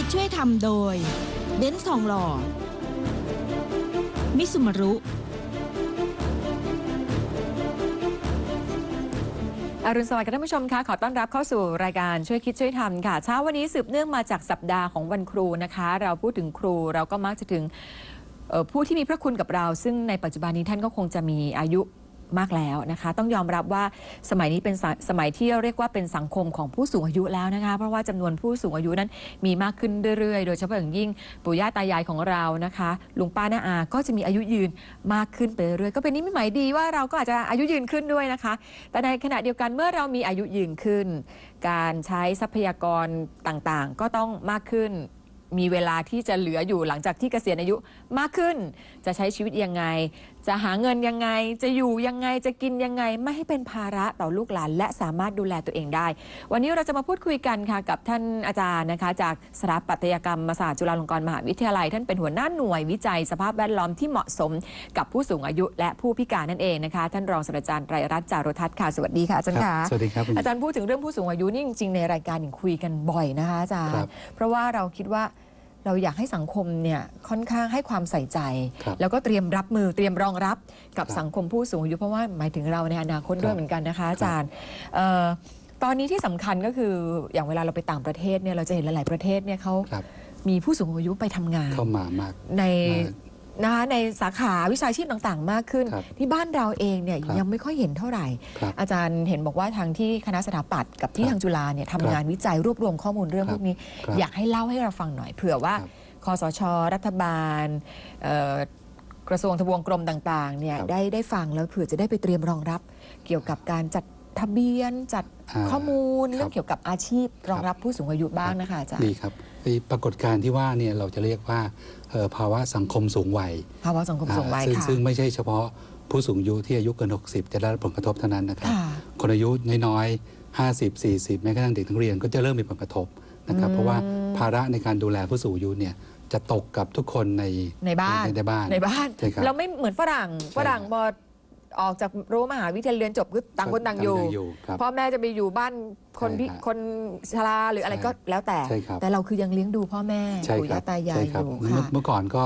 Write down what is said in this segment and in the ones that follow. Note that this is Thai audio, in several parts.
ิดช่วยทำโดย เบนซ์ทองหล่อ มิสุมารุ อรุณสวัสดิ์ค่ะท่านผู้ชมคะขอต้อนรับเข้าสู่รายการช่วยคิดช่วยทำค่ะเช้าวันนี้สืบเนื่องมาจากสัปดาห์ของวันครูนะคะ เราพูดถึงครูเราก็มักจะถึงเอ่อผู้ที่มีพระคุณกับเรา ซึ่งในปัจจุบันนี้ท่านก็คงจะมีอายุ มากแล้วนะคะ ต้องยอมรับว่าสมัยนี้เป็นสสมัยที่เรียกว่าเป็นสังคมของผู้สูงอายุแล้วนะคะ เพราะว่าจำนวนผู้สูงอายุนั้นมีมากขึ้นเรื่อยๆ โดยเฉพาะอย่างยิ่งปู่ย่าตายายของเรานะคะลุงป้าน้าอาก็จะมีอายุยืนมากขึ้นไปเรื่อยก็เป็นนิมิตหมายดีว่าเราก็อาจจะอายุยืนขึ้นด้วยนะคะ แต่ในขณะเดียวกันเมื่อเรามีอายุยืนขึ้น การใช้ทรัพยากรต่างๆ ก็ต้องมากขึ้น มีเวลาที่จะเหลืออยู่หลังจากที่เกษียณอายุมากขึ้น จะใช้ชีวิตยังไง จะหาเงินยังไง จะอยู่ยังไงจะกินยังไง ไม่ให้เป็นภาระต่อลูกหลาน และสามารถดูแลตัวเองได้ วันนี้เราจะมาพูดคุยกันค่ะกับท่านอาจารย์นะคะ จากสถาปัตยกรรมศาสตร์จุฬาลงกรณ์มหาวิทยาลัย ท่านเป็นหัวหน้าหน่วยวิจัย สภาพแวดล้อมที่เหมาะสม กับผู้สูงอายุและผู้พิการนั่นเองนะคะท่านรองศาสตราจารย์ไตรรัตน์จารุทัศน์ค่ะสวัสดีค่ะอาจารย์ครัค่ะบสวัสดีครับคุณอาจารย์พูดถึงเรื่องผู้สูงอายุนี่จริงๆในรายการอย่างคุยกันบ่อยนะคะอาจารย์ครับเพราะว่าเราคิดว่า เราอยากให้สังคมเนี่ยค่อนข้างให้ความใส่ใจ ครับแล้วก็เตรียมรับมือเตรียมรองรับกับครับสังคมผู้สูงอายุเพราะว่าหมายถึงเราในอนาคตด้วยครับเหมือนกันนะคะอาจารย์เอ่อตอนนี้ที่สำคัญก็คืออย่างเวลาเราไปต่างประเทศเนี่ยเราจะเห็นหลาย ๆ ประเทศเนี่ยเขาครับ มีผู้สูงอายุไปทำงาน เข้ามามากในมาก นะคะในสาขาวิชาชีพต่างๆ มากขึ้น ครับที่บ้านเราเองเนี่ยครับยังไม่ค่อยเห็นเท่าไหร่ ครับอาจารย์เห็นบอกว่าทางที่คณะสถาปัตย์กับที่ครับทางจุฬาเนี่ยครัทำบงานวิจัยรวบรวมข้อมูลเรื่องครับพวกนี้ ครับอยากให้เล่าให้เราฟังหน่อยเผื่อว่าครับคอสช รัฐบาลเอ่อกระทรวงทบวงกรมต่างๆเนี่ยครับ ได้ได้ฟังแล้วเผื่อจะได้ไปเตรียมรองรับ เกี่ยวกับการจัดทะเบียนจัดอ่า ข้อมูลครับเรื่องเกี่ยวกับอาชีพรองครับรับผู้สูงอายุบ้างนะคะอาจารย์ ดีครับไอ้ ปรากฏการณ์ที่ว่าเนี่ยเราจะเรียกว่าเอ่อภาวะสังคมสูงวัยภาวะสังคมสูงวัยอ่าซึ่งค่ะซึ่งไม่ใช่เฉพาะผู้สูงอายุที่อายุเกิน 60 จะได้รับผลกระทบเท่านั้นนะครับค่ะคนอายุน้อยๆ 50 40 แม้กระทั่งเด็กนักเรียนก็จะเริ่มมีผลกระทบนะครับอืมเพราะว่าภาระในการดูแลผู้สูงอายุเนี่ยจะตกกับทุกคนในในบ้านในบ้านในบ้านใช่ครับเราไม่เหมือนฝรั่งใช่ฝรั่งพอ ออกจากรั้วมหาวิทยาลัยเรียนจบก็ต่างคนต่างอยู่ครับ พ่อแม่จะไปอยู่บ้านคนใช่พิครับคนชราหรืออะไรใช่ก็แล้วแต่ ใช่ครับ แต่เราคือยังเลี้ยงดูพ่อแม่ใช่ปู่ครัย่าบตายายใช่อครับยู่เมื่อค่ะเมื่อก่อนก็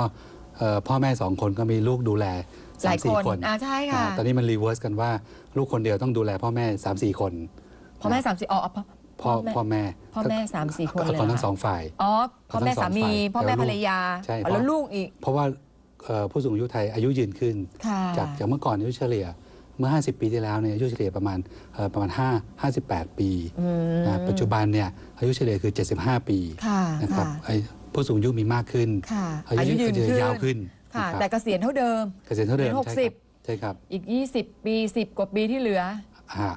เอ่อพ่อแม่สองคนก็มีลูกดูแลหลายสามสี่คนคนอ่าใช่ค่ะ อ่าตอนนี้มันรีเวิร์สกันว่าลูกคนเดียวต้องดูแลพ่อแม่3ามสี่คนพ่อแม่สามสี่อ๋อพ่อพ่อพ่อแม่พ่อแม่สามสี่คนเลยของทั้งเหรอสองฝ่าย อ๋อพ่อแม่สามีทั้งสองฝ่ายพ่อแม่แล้วลูภรกรยาใช่อ๋อแล้วเพราะลูกอีก เพราะว่าเอ่อ ผู้สูงอายุไทยอายุยืนขึ้นค่ะจากจากเมื่อก่อนอายุเฉลี่ยเมื่อ 50 ปีที่แล้วเนี่ยอายุเฉลี่ยประมาณเอ่อประมาณ 5 58 ปีอืมนะปัจจุบันเนี่ยอายุเฉลี่ยคือ 75 ปีค่ะนะครับค่ะไอ้ผู้สูงอายุมีมากขึ้นค่ะอายุยืนเฉลี่ขึ้นยาวขึ้นค่ะนะครับแต่เกษียณเท่าเดิมเกษียณเท่าเดิมเป็นใช่ครับ60ใช่ครับอีก 20 ปี 10 กว่าปีที่เหลืออ่า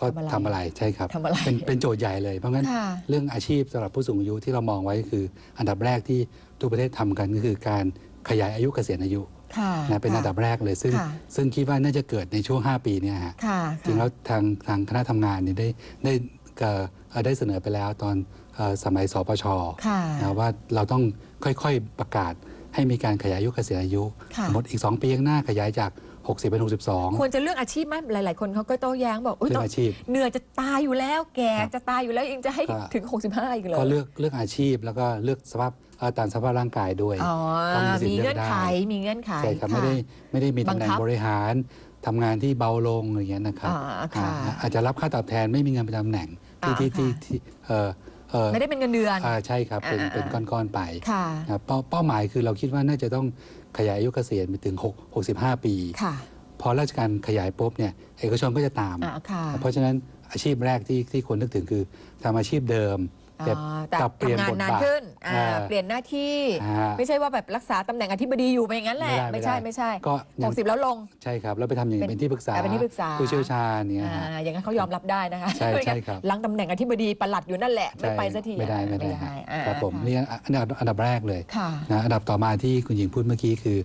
ก็ทำทำอะอะไรไรใช่ครับทำอะไรเป็นเป็นโจทย์ใหญ่เลยเพราะงั้นค่ะเรื่องอาชีพสำหรับผู้สูงอายุที่เรามองไว้คือ อันดับแรกที่ทุกประเทศทำกันก็คือการ ขยายอายุเกษียณอายุค่ะนะเป็นอันดับแรกเลย ซึ่งค่ะซึ่งคิดว่าน่าจะเกิดในช่วง 5 ปีเนี่ยฮะค่ะจริงแล้วทางทางคณะทำงานเนี่ยได้ได้เอ่อเอ่อได้เสนอไปแล้วตอนเอ่อสมัยสปชค่ะนะว่าเราต้องค่อยๆประกาศให้มีการขยายอายุเกษียณอายุค่ะสมมติอีก 2 ปีข้างหน้าขยายจาก 60 เป็น 62 ควรจะเลือกอาชีพไหมหลาย ๆ คนเขาก็โต้แย้งบอกอุ้ยเรื่ต้อองงอาชีพเหนื่อยจะตายอยู่แล้ว แก่ครับจะตายอยู่แล้วยังจะให้ก็ถึง 65 อีกเลยก็เลือกเลือกอาชีพแล้วก็เลือกสภาพ เอ่อตามสภาพร่างกายด้วย อ๋อ ต้องมีสิทธิ์มีเงื่อนไข เลือกได้ มีเงื่อนไขใช่ครับะไม่ได้ไม่ได้มีบัตำงแหน่คังบบริหารทำงานที่เบาลงอะไรอย่างเงี้ยนะครับอ่าค่ะอ่าอาจจะรับค่าตอบแทนไม่มีเงินประจำตำแหน่งที่อ่าที่ที่ค่ะ ที่เอ่อเอ่อไม่ได้เป็นเงินเดือน อ่าใช่ครับเป็นอ่า เป็นอ่าก้อนๆไปค่ะ นะเป้าเป้าหมายคือเราคิดว่าน่าจะต้องขยายอายุเกษียณไปถึง6 65 ปี ค่ะ พอราชการขยายปุ๊บเนี่ยเอกชนก็จะตาม อ่าค่ะ เพราะฉะนั้นอาชีพแรกที่ที่ควรนึกถึงคือทำอาชีพเดิมอ๋อ แต่แต่ปรับเปลี่ยนทำงานบทนานบาทขึ้นอ่าอ่าเปลี่ยนหน้าที่ อ่าไม่ใช่ว่าแบบรักษาตำแหน่งอธิบดีอยู่ไปอย่างนั้นแหละไม่ไม่ได้ใช่ไม่ได้ ไม่ใช่ก็ยัง60แล้วลง ใช่ครับแล้วไปทำอย่างเป็นเป็นที่ปรึกษาอ่าเป็นที่ปรึกษา ผู้เชี่ยวชาญเนี่ยอ่าฮะอย่างนั้นเขายอมรับได้นะคะใช่ใช่ครับหลังตำแหน่งอธิบดีประหลัดอยู่นั่นแหละไม่ไปสักทีไม่ได้ไม่ได้อ่าฮะครับผมะนี่อันดับอันดับแรกเลยค่ะนะอันดับต่อมาที่คุณหญิงพูดเมื่อกี้คือ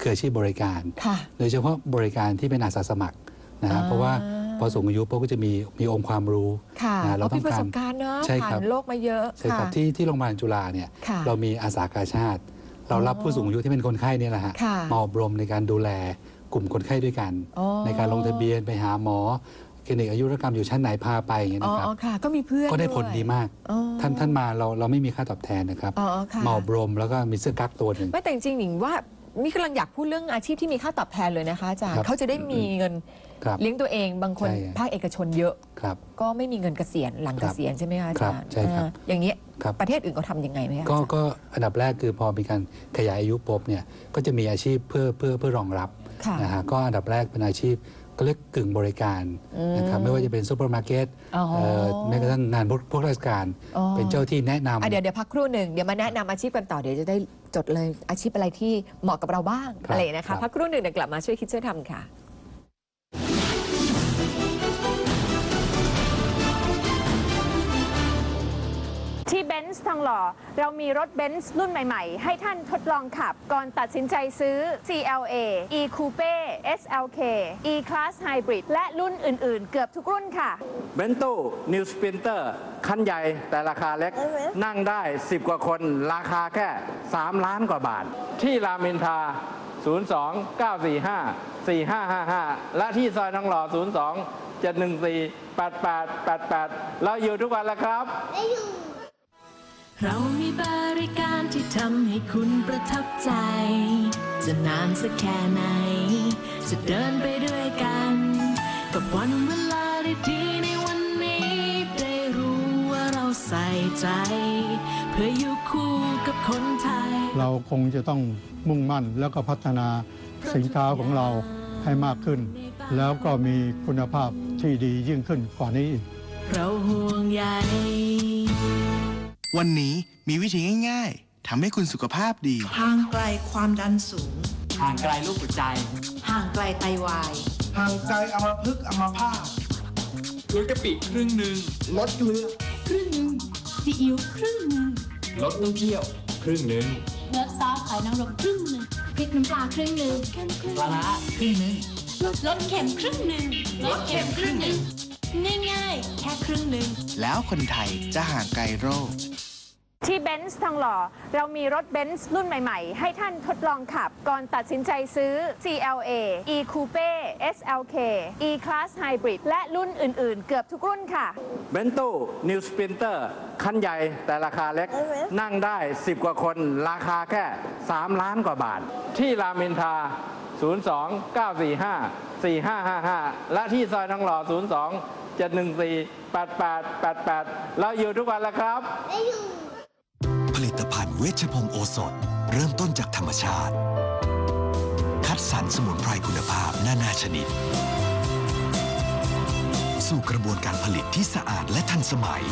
คืออาชีพบริการ ค่ะ โดยเฉพาะบริการที่เป็นอาสาสมัครนะฮะอ่าเพราะว่า พอสูงอายุพวกก็จะมีมีองค์ความรู้ค่ะอ่าเราเราต้องต้องประสการบการณ์เนอะใช่คผ่ารับนโลกมาเยอะใช่ครับะที่ที่โรงพยาบาลจุฬาเนี่ยค่ะเรามีอาสากาชาติ เรารับอ๋อผู้สูงอายุที่เป็นคนไข้เนี่ยแหละฮะค่ะมาอบรมในการดูแลกลุ่มคนไข้ด้วยกันอ๋อในการลงทะเบียนไปหาหมอคลินิกอายุรกรรมอยู่ชั้นไหนพาไปอย่างเงี้ยอ๋อนะครับอ๋อค่ะก็มีเพื่อนก็ได้ผลวยดีมากอ๋อท่านท่านมาเราเราไม่มีค่าตอบแทนนะครับอ๋อค่ะเมาบรมแล้วก็มีเสื้อกั๊กตัวหนึ่งไม่แต่จริงๆหนิงว่านี่กำลังอยากพูดเรื่องอาชีพที่มีค่าตอบแทนเลยนะคะอาจารย์ครับเขาจะได้มีเงิน ครับเลี้ยงตัวเองบางคนใช่ ภาคเอกชนเยอะ ครับ ก็ไม่มีเงินเกษียณหลังคเกรับษียณใช่ไหมคะอาครัจาบรย์ใช่ครับ อ่าอย่างนี้ยครับ ประเทศอื่นเขาทำยังไงไหมคะก็อาจารย์ก็อันดับแรกคือพอมีการขยายอายุปุ๊บเนี่ยก็จะมีอาชีพเพื่อเพื่อเพื่อรองรับค่ะ นะฮะก็อันดับแรกเป็นอาชีพก็เรียกกึ่งบริการอืมนะครับไม่ว่าจะเป็นซูเปอร์มาร์เก็ตอ๋อ เอ่อแม้กระทั่งงานพวกพวกราชการ อ๋อเป็นเจ้าที่แนะนำ อะเดี๋ยวเดี๋ยวพักครู่หนึ่งเดี๋ยวมาแนะนำอาชีพกันต่อเดี๋ยวจะได้จดเลยอาชีพอะไรที่เหมาะกับเราบ้างครับอะไรนะครัคะบพักครู่หนึ่งเดี๋ยวกลับมาช่วยคิดช่วยทำค่ะ ที่เบนซ์ทองหล่อเรามีรถเบนซ์รุ่นใหม่ ๆ ให้ท่านทดลองขับ ก่อนตัดสินใจซื้อ CLA E Coupe SLK E Class Hybrid และรุ่นอื่น ๆ เกือบทุกรุ่นค่ะเบนโต้นิวสปินเตอร์คันใหญ่แต่ราคาเล็ก นั่งได้ 10 กว่าคน ราคาแค่ 3 ล้านกว่าบาท ที่รามอินทรา02 945 4555 และที่ซอยทองหล่อ 02 714 8888 เราอยู่ทุกวันแล้วครับ เรามีบริการที่ทำให้คุณประทับใจ จะนานสักแค่ไหน จะเดินไปด้วยกัน กับวันเวลาดีๆในวันนี้ ได้รู้ว่าเราใส่ใจ เพื่ออยู่คู่กับคนไทย เราคงจะต้องมุ่งมั่นแล้วก็พัฒนาสินค้าของเราให้มากขึ้น แล้วก็มีคุณภาพที่ดียิ่งขึ้นกว่านี้อีกเราห่วงใย วันนี้มีวิธีง่ายๆทำให้คุณสุขภาพดี ห่างไกลความดันสูง ห่างไกลลูกหัวใจ ห่างไกลไตวาย ห่างไกลอัมพฤกษ์อัมพาตลดกะปิครึ่งหนึ่งลดเกลือครึ่งหนึ่งซีอิ๊วครึ่งหนึ่งลดน้ำเที่ยว ครึ่งหนึ่งลดซอสไข่นางรมครึ่งหนึ่งพริกน้ำปลาครึ่งหนึ่งปลาร้าครึ่งหนึ่งลดลดเค็มครึ่งหนึ่งลดเค็มครึ่งหนึ่งง่ายๆแค่ครึ่งหนึ่งแล้วคนไทยจะห่างไกลโรค ที่เบนซ์ทองหล่อ เรามีรถเบนซ์รุ่นใหม่ๆ ให้ท่านทดลองขับ ก่อนตัดสินใจซื้อ CLA E Coupe SLK E Class Hybrid และรุ่นอื่นๆ เกือบทุกรุ่นค่ะ เบนโต้นิวสปินเตอร์คันใหญ่แต่ราคาเล็ก นั่งได้ 10 กว่าคน ราคาแค่ 3 ล้านกว่าบาท ที่รามอินทรา02 945 4555 และที่ซอยทองหล่อ 02 714 8888 เราอยู่ทุกวันแล้วครับผลิตภัณฑ์ เวชพงศ์โอสถ เริ่มต้นจากธรรมชาติ คัดสรรสมุนไพรคุณภาพนานาชนิด สู่กระบวนการผลิตที่สะอาดและทันสมัย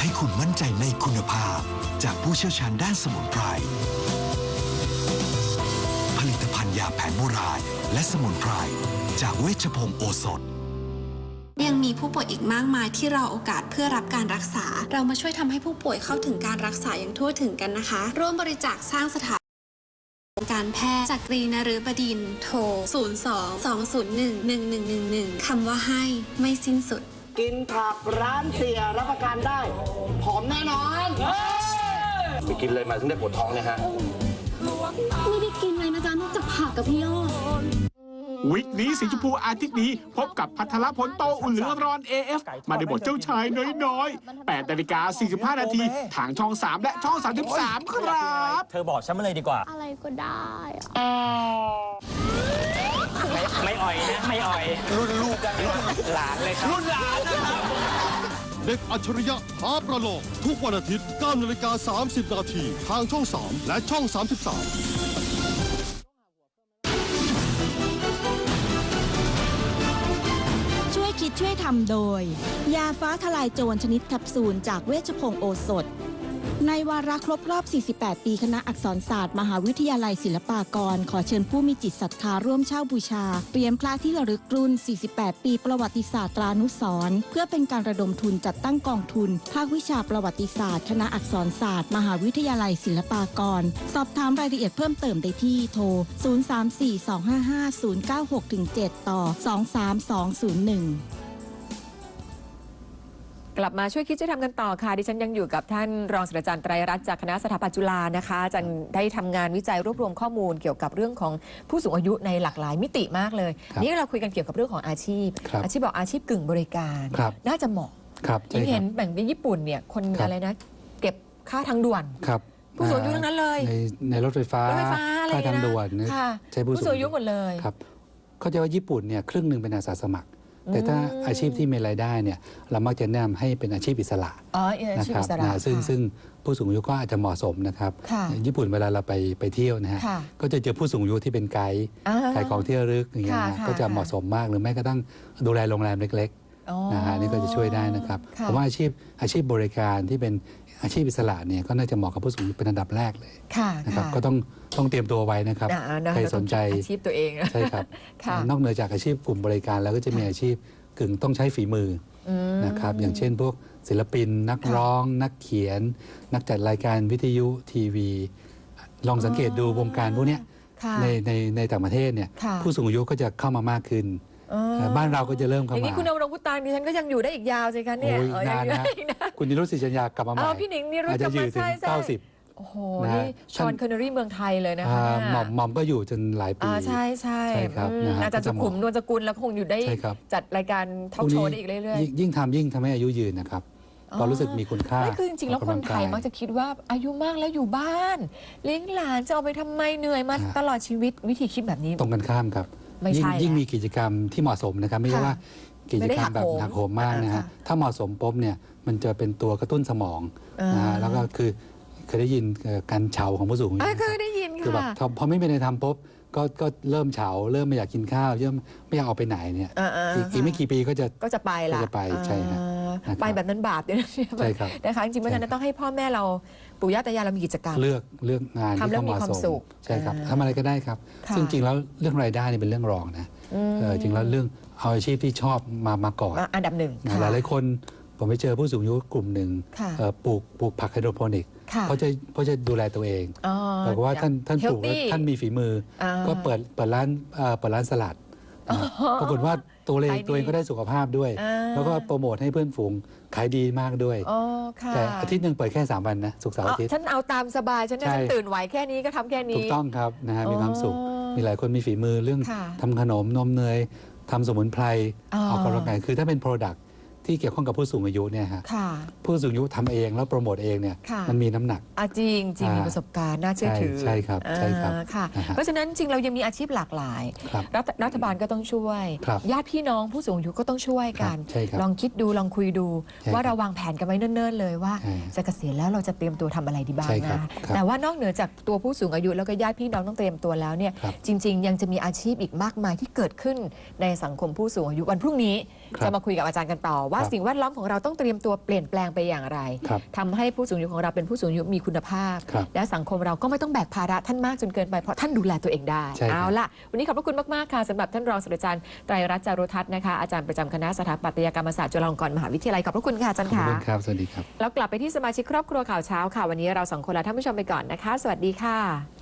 ให้คุณมั่นใจในคุณภาพจากผู้เชี่ยวชาญด้านสมุนไพร ผลิตภัณฑ์ยาแผนโบราณและสมุนไพรจากเวชพงศ์โอสถ มีผู้ป่วยอีกมากมายที่รอโอกาสเพื่อรับการรักษา เรามาช่วยทำให้ผู้ป่วยเข้าถึงการรักษาอย่างทั่วถึงกันนะคะ ร่วมบริจาคสร้างสถานการแพทย์จากกรีนฤบดินทร์โทร 02 201 1111 คำว่าให้ไม่สิ้นสุด กินผักร้านเสียรับประกันได้ผอมแน่นอนไปกินเลยมาถึงได้ปวดท้องเนี่ยฮะไม่ได้กินเลยนะจ๊ะนอกจากผักกับพี่ยอด วิกนี้สีชมพูอาทิตย์นี้ พบกับพัทรพลโตอุ่นเหลือร้อน AF มาในบทเจ้าชายน้อยๆ8นาฬิกา45 นาทีทางช่อง 3 และช่อง 33 ครับ เธอบอกฉันมาเลยดีกว่า อะไรก็ได้ไม่ไม่อ่อยนะ ไม่อ่อย รุ่นลูกกันหลานเลยครับรุ่นหลานนะครับเด็กอัจฉริยะท้าประโลก ทุกวันอาทิตย์9นาฬิกา30 นาทีทางช่อง 3 และช่อง 33 ช่วยทำโดย ยาฟ้าทลายโจรชนิดแคปซูลจากเวชพงศ์โอสถ ในวาระครบรอบ 48 ปีคณะอักษรศาสตร์ มหาวิทยาลัยศิลปากร ขอเชิญผู้มีจิตศรัทธาร่วมเช่าบูชา เตรียมพระที่ระลึกรุ่น 48 ปีประวัติศาสตร์ตรานุสรณ์เพื่อเป็นการระดมทุนจัดตั้งกองทุน ภาควิชาประวัติศาสตร์ คณะอักษรศาสตร์ มหาวิทยาลัยศิลปากร สอบถามรายละเอียดเพิ่มเติมได้ที่โทร 034-255-096-7 ต่อ 23201 กลับมาช่วยคิดช่วยทำกันต่อค่ะดิฉันยังอยู่กับท่านรองศาสตราจารย์ไตรรัตน์จากคณะสถาปัตย์จุฬานะคะอาจารย์ได้ทำงานวิจัยรวบรวมข้อมูลเกี่ยวกับเรื่องของผู้สูงอายุในหลากหลายมิติมากเลย ครับนี่เราคุยกันเกี่ยวกับเรื่องของอาชีพ ครับอาชีพบอกอาชีพกึ่งบริการ ครับ น่าจะเหมาะครับยิ่ใช่งคเห็รับ นแบ่งเป็นญี่ปุ่นเนี่ยคนครับ อะไรนะ เก็บค่าทางด่วน ครับผู้สูงอายุทั้งนั้นเลยในในรถไฟฟ้ารถไฟฟ้าอะไรค่าทางนะด่วนค่ะใช้ผู้ผู้สูงอายุหมดเลย ครับเขาใจะว่าญี่ปุ่นเนี่ยครึ่งหนึ่งเป็นอาสาสมัคร แต่ถ้าอืมอาชีพที่มีรายได้เนี่ยเรามักจะแนะนำให้เป็นอาชีพอิสระอ๋ออานะชีพครัอิสระนะซึ่งค่ะซึ่งผู้สูงอายุก็อาจจะเหมาะสมนะครับค่ะญี่ปุ่นเวลาเราไปไปเที่ยวนะฮะค่ะ ก็จะเจอผู้สูงอายุที่เป็นไกด์อ่า ขายของที่ระลึกอย่างเงี้ยนะค่ะฮะค่ะ ก็จะค่ะเหมาะสมมากหรือแม้กระทั่งดูแลโรงแรมเล็กอ๋อๆนะฮะนี่ก็จะช่วยได้นะครับค่ะผมว่าอาชีพอาชีพบริการที่เป็น อาชีพอิสระเนี่ยก็น่าจะเหมาะกับผู้สูงอายุเป็นอันดับแรกเลยค่ะนะครับค่ะก็ต้องต้องเตรียมตัวไว้นะครับอ่านะใครเราสต้องนใจคิดอาชีพตัวเองใช่ครับค่ะนอกเหนือจากอาชีพกลุ่มบริการแล้วก็จะมีอาชีพกึ่งต้องใช้ฝีมืออืมนะครับอย่างเช่นพวกศิลปิน นักร้อง นักเขียน นักจัดรายการวิทยุทีวี ลองสังเกตดูวงการพวกเนี้ยค่ะในในในต่างประเทศเนี่ยค่ะผู้สูงอายุก็จะเข้ามามากขึ้นอ๋อ บ้านเราก็จะเริ่มอเข้าย่างมานี้คุณนรงค์พุตานดิฉันก็ยังอยู่ได้อีกยาวสิคะเนี่ยโอ้ยเออยังนานอยู่นะได้อีกนะคุณนิรุตศิษยัญญากลับมาใหม่อ้าวพี่หนิงนิรุตอาจจะอยู่ถึกลับมาใช่งใช่เก้าสิบโอ้โหนะฮะนี่ชอนท่านคอนเนอรี่เมืองไทยเลยนะคะอ่าเนี่ยหม่อมหม่อมก็อยู่จนหลายปีอ่าใช่ใช่ใช่ครับอืมนะฮะอาจารย์ก็สุจะเหมาะขุมนวลสกุลแล้วคงอยู่ได้ใช่ครับจัดรายการทอล์กโชว์ได้อีกเรื่อยยิ่งยิ่งทำยิ่งทำให้อายุยืนนะครับอ๋อเรารู้สึกมีคุณค่าๆไม่คือจริงๆ แล้วคนไทยออกกำลังกามักจะคิดว่าอายุมากแล้วอยู่บ้าน เลี้ยงหลานจะเอาไปทำไมเหนื่อยมาฮะตลอดชีวิตวิธีคิดแบบนี้ ตรงกันข้ามครับ ไม่ยิ่งใช่ยิ่งแล้วมีกิจกรรมที่เหมาะสมนะครับ ไม่ใช่ค่ะว่ากิจกรรมแบบไม่ได้หัหักกโหโหมมมากนะฮะค่ะถ้าเหมาะสมปุ๊บเนี่ยมันจะเป็นตัวกระตุ้นสมองนะฮะอ่าแล้วก็คือเคยได้ยินเอ่อการเฉาของผู้สูงอายุอ่านะเครับยได้ยินคือแบบค่ะพอพอไม่มีอะไรทำปุ๊บก็ก็เริ่มเฉา เริ่มไม่อยากกินข้าวเริ่มไม่อยากออกไปไหนเนี่ยอ่าๆอีกอีกไม่กี่ปีก็จะ ก็จะไปละก็จะไปใช่ฮะ อ่า นะครับไปแบบนั้นบาปด้วยนะเนี่ยใช่ครับนะคะจริงๆเพราะฉะนั้นต้องให้พ่อแม่เราปู่ย่าตายายเรามีกิจกรรม เลือกเลือกงานทำที่แล้วเขาเหมีมาะความสมสุขใช่ครับอ่าทำอะไรก็ได้ครับ ค่ะซึ่งจริงแล้วเรื่องรายได้เนี่ยเป็นเรื่องรองนะอืม เออจริงแล้วเรื่องเอาอาชีพที่ชอบมามาก่อนอะอันดับหนึ่งนะค่ะหลายๆคนผมไปเจอผู้สูงอายุกลุ่มหนึ่งค่ะ เอ่อปลูกปลูกผักไฮโดรโปนิกค่ะเขาจะเขาจะดูแลตัวเองอ๋อ แต่ว่าท่านท่านปลูกแล้ว healthy ท่านมีฝีมืออา ก็เปิดเปิดร้านเอ่อเปิดร้านสลัดนะปรากฏว่า ตัวเองขายดีตัวเองก็ได้สุขภาพด้วยอ่าแล้วก็โปรโมทให้เพื่อนฝูงขายดีมากด้วยอ๋อค่ะแต่อาทิตย์หนึ่งเปิดแค่สามวันนะศุกร์เสาร์อ๋ออาทิตย์ฉันเอาตามสบายฉันเนี่ยใช่ฉันตื่นไหวแค่นี้ก็ทำแค่นี้ ถูกต้องครับนะฮะมีความสุขอ๋อมีหลายคนมีฝีมือเรื่องค่ะทำขนมนมเนยทำสมุนไพรอ๋อออกกำลังกายคือถ้าเป็น Product ที่เกี่ยวข้องกับผู้สูงอายุเนี่ยฮะค่ะ ผู้สูงอายุทำเองแล้วโปรโมทเองเนี่ยค่ะ มันมีน้ำหนัก อะจริงจริงอ่ามีมีประสบการณ์น่าเชื่อถือใช่ใช่ครับใช่ครับอ่าค่ะ นะฮะ เพราะฉะนั้นจริงเรายังมีอาชีพหลากหลาย ครับ รัฐรัฐบาลก็ต้องช่วย ครับญาติพี่น้องผู้สูงอายุก็ต้องช่วยกัน ครับใช่ครับลองคิดดูลองคุยดู ใช่ว่าครับเราวางแผนกันไว้เนิ่นๆ เลยว่า ใช่จะเกษียณแล้วเราจะเตรียมตัวทำอะไรดีบ้างใช่ครับนะครับแต่ว่านอกเหนือจากตัวผู้สูงอายุแล้วก็ญาติพี่น้องต้องเตรียมตัวแล้วเนี่ยครับจริง ๆ ยังจะมีอาชีพอีกมากมายที่เกิดขึ้นในสังคมผู้สูงอายุวันพรุ่งนี้ ครับจะมาคุยกับอาจารย์กันต่อ ว่าครับสิ่งแวดล้อมของเราต้องเตรียมตัวเปลี่ยนแปลงไปอย่างไรครับทำให้ผู้สูงอายุของเราเป็นผู้สูงอายุมีคุณภาพ ครับและสังคมเราก็ไม่ต้องแบกภาระท่านมากจนเกินไปเพราะท่านดูแลตัวเองได้ ใช่ครับ เอาล่ะ วันนี้ขอบพระคุณมาก ๆ ค่ะสำหรับท่านรองศาสตราจารย์ไตรรัตน์จารุทัศน์นะคะอาจารย์ประจำคณะสถาปัตยกรรมศาสตร์จุฬาลงกรณ์มหาวิทยาลัยขอบพระคุณค่ะอาจารย์ขอบค่ะ คุณครับ สวัสดีครับ แล้วกลับไปที่สมาชิกครอบครัวข่าวเช้าค่ะ วันนี้เราสองคนลาท่านผู้ชมไปก่อนนะคะ สวัสดีค่ะ